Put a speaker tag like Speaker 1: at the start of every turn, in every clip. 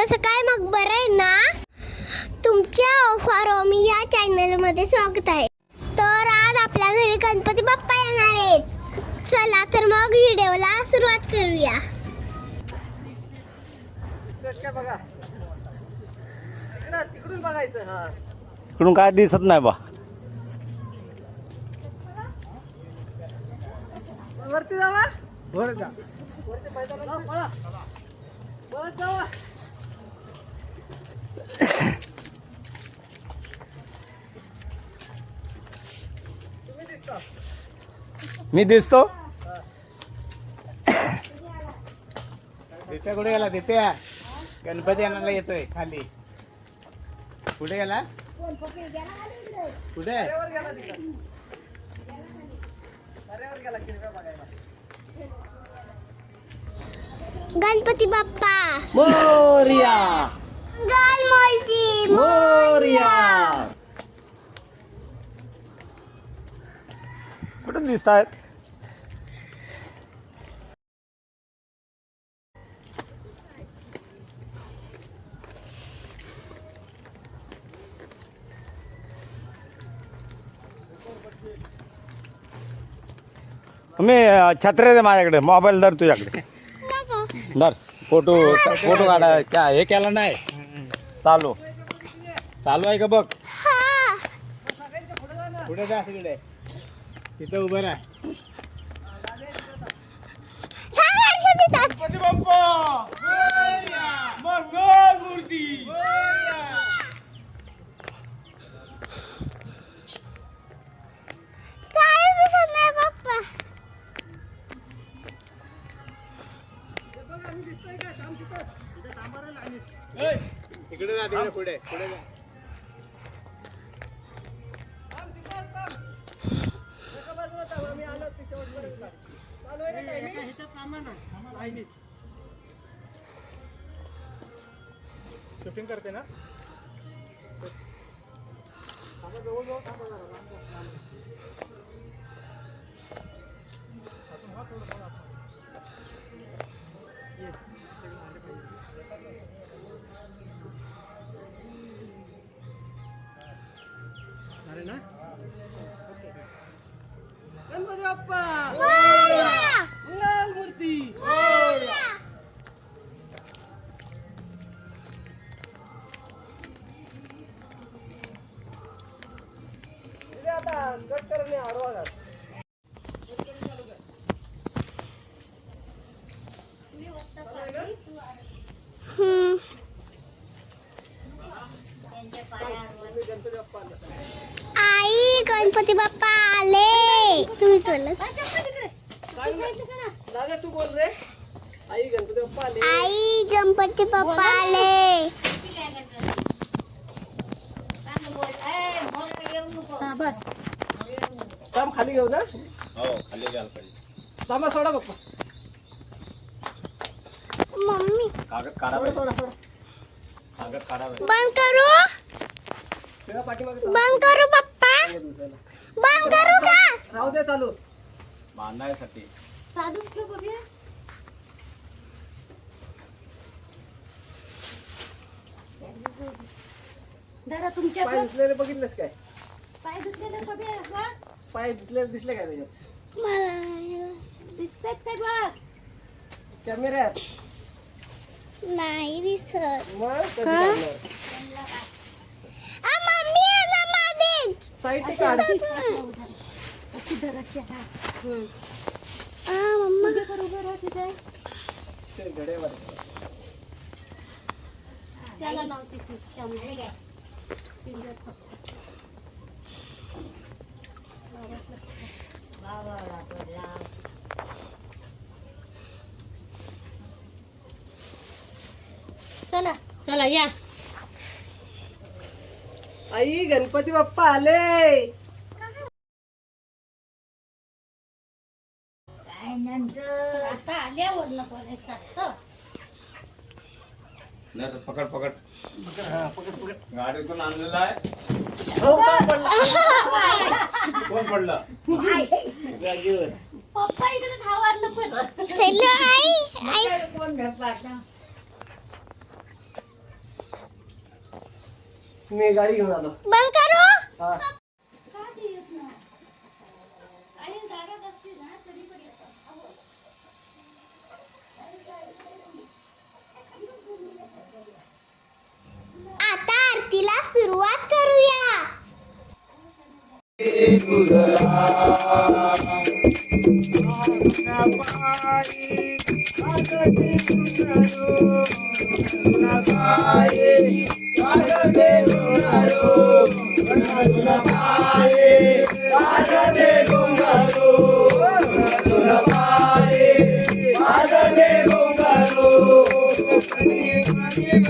Speaker 1: कसं काय मग बरं आहे ना? तुमच्या फॉरोमी या चॅनलमध्ये स्वागत आहे. तर आज आपल्या घरी गणपती बाप्पा येणार आहेत. चला तर मग व्हिडिओला सुरुवात करूया.
Speaker 2: तिकडून बघायचं हा.
Speaker 3: इकडून काय दिसत नाही बा.
Speaker 2: वरती जावा. वर जा. वरती जावा.
Speaker 3: मी दिसतो?
Speaker 4: दिप्या कुठे गेला? दिप्या. गणपती आणायला येतोय खाली. कुठे गेला? कुठे?
Speaker 2: अरेवर गेला तिकडं अरेवर गेला किरव्या बघायला
Speaker 1: गणपती बाप्पा.
Speaker 4: मोरिया
Speaker 1: गल मोलची
Speaker 4: मोरिया
Speaker 3: कुठून दिसत आहेत मी अं, छत्र्या दे माझ्याकडे मोबाईल धर तुझ्याकडे. धर फोटो फोटो काढा त्या हे केला नाही. चालू. चालू आहे का बघ?
Speaker 4: कुठे जा तिकडे. तिथं उभं राहा. मूर्ती!
Speaker 1: बाप्पा?
Speaker 4: तिकडे जा तिकडे पुढे. पुढे जा. शूटिंग करते ना
Speaker 2: थांबा, जवळ-जवळ थांबा जरा, लांब जा, लांब जा. अरे ना गणपती बाप्पा
Speaker 1: आई गणपती बाप्पा आले. तुम्ही.
Speaker 2: दादा तू बोल रे. आई गणपती बाप्पा आले.
Speaker 1: आई गणपती बाप्पा आले.
Speaker 2: थांब खाली घेऊ ना.
Speaker 3: हो खाली घ्यायला पाहिजे
Speaker 2: थांबा सोडा बाप्पा.
Speaker 1: मम्मी.
Speaker 3: कागद काढा
Speaker 2: सोडा सोडा. सोडा
Speaker 3: कागद काढा
Speaker 1: बंद करू?
Speaker 2: पाठीमागे.
Speaker 1: बंद करू पप्पा? बंद करू का?
Speaker 2: राहू दे चालू.
Speaker 3: बांधायसाठी.
Speaker 5: दादा तुमच्या
Speaker 2: पाय धुतलेले बघितलेस काय?
Speaker 5: पाय धुतलेले कधी?
Speaker 2: पाय धुतलेले दिसले काय त्याच्यात
Speaker 1: मला
Speaker 5: दिसतायत काय बघ?
Speaker 2: कॅमेऱ्यात.
Speaker 1: नाही दिसत.
Speaker 2: मग कधी काढणार?
Speaker 1: आ, मम्मी ना
Speaker 2: साईड काढ.
Speaker 5: हा. हम्म.
Speaker 1: आ, मम्मा.
Speaker 2: ते घड्यावर
Speaker 5: त्याला लावते चला या.
Speaker 2: आई गणपती बाप्पा आले.
Speaker 5: आता आल्यावर न बोलायचं असतं.
Speaker 3: नाही तर पकड पकड. गाडीतून आणलेला आहे?
Speaker 2: हो पडला?
Speaker 3: कोण पडलं?
Speaker 5: पप्पा इकडे ठावारलं पण.
Speaker 1: चलो आई. आई
Speaker 5: कोण पाडला
Speaker 2: मी गाडी घेऊन आलो.
Speaker 6: बंद करू?
Speaker 2: हा.
Speaker 6: आता आरतीला सुरुवात करूया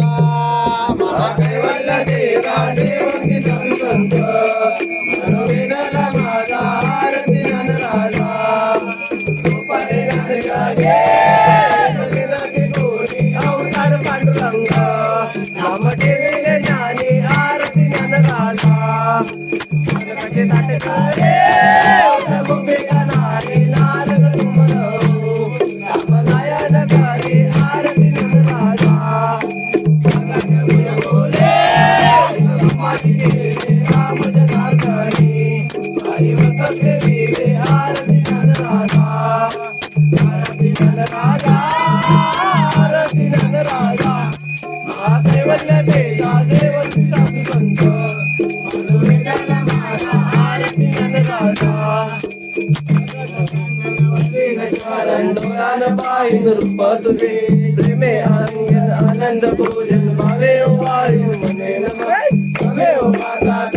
Speaker 4: राजा महाकैवल्य देवा सेवकी संत मनोवेदला माझा आरती ज्ञान राजा. गोपाले ज्ञान जागे जगदाची कोणी अवतार पांडुरंग नाम ज्ञानी आरती ज्ञान राजा जगाचे रूप तुझे प्रेमे अंगन आनंद पूजन भावे वाळी मने नमः तमेव माता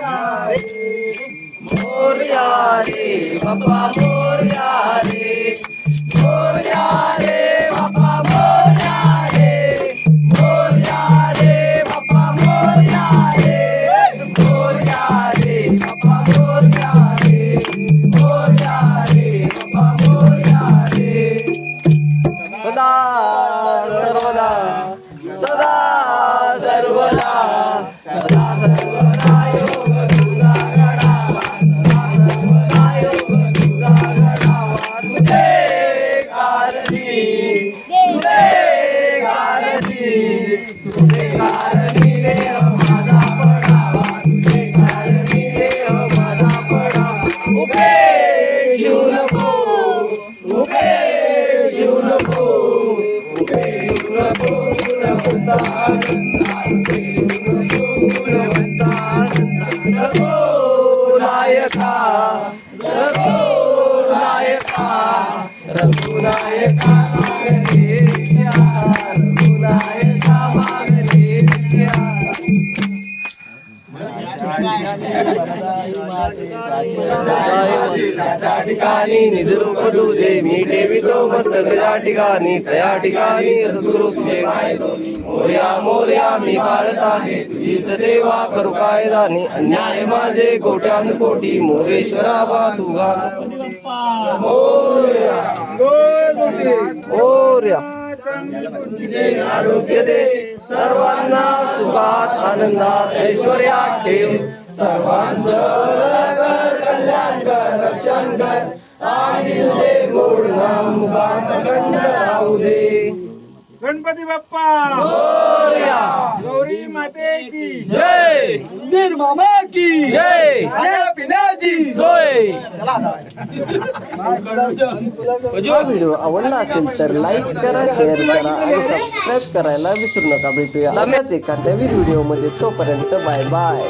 Speaker 4: कार्य
Speaker 6: मोर्या रे बाप्पा मोर्या रे ठिकाणी निजरूप तुझे मी ठेवितो मस्तक त्या ठिकाणी त्या ठिकाणी सद्गुरु तुझे मोर्या मोर्या मी पाळताने तुझीच सेवा करू कायदाने. अन्याय माझे कोट्यान कोटी मोरेश्वरा बा तुगा घाल मोर्या. आरोग्य दे सर्वांना सुखात आनंदात ऐश्वर्यात ठेव. सर्वांचं कल्याण कर रक्षण कर आणि तुझे गोड नाम मुखात राहू दे.
Speaker 7: गणपती बाप्पा!
Speaker 6: मोरया!
Speaker 7: गौरी माते की
Speaker 6: जय! नीर मामा की! जय! पिण्याची! सोय! व्हिडिओ आवडला असेल तर लाईक करा शेअर करा आणि सबस्क्राईब करायला विसरू नका. भेटूया अशाच एखाद्या व्हिडिओमध्ये तोपर्यंत बाय बाय.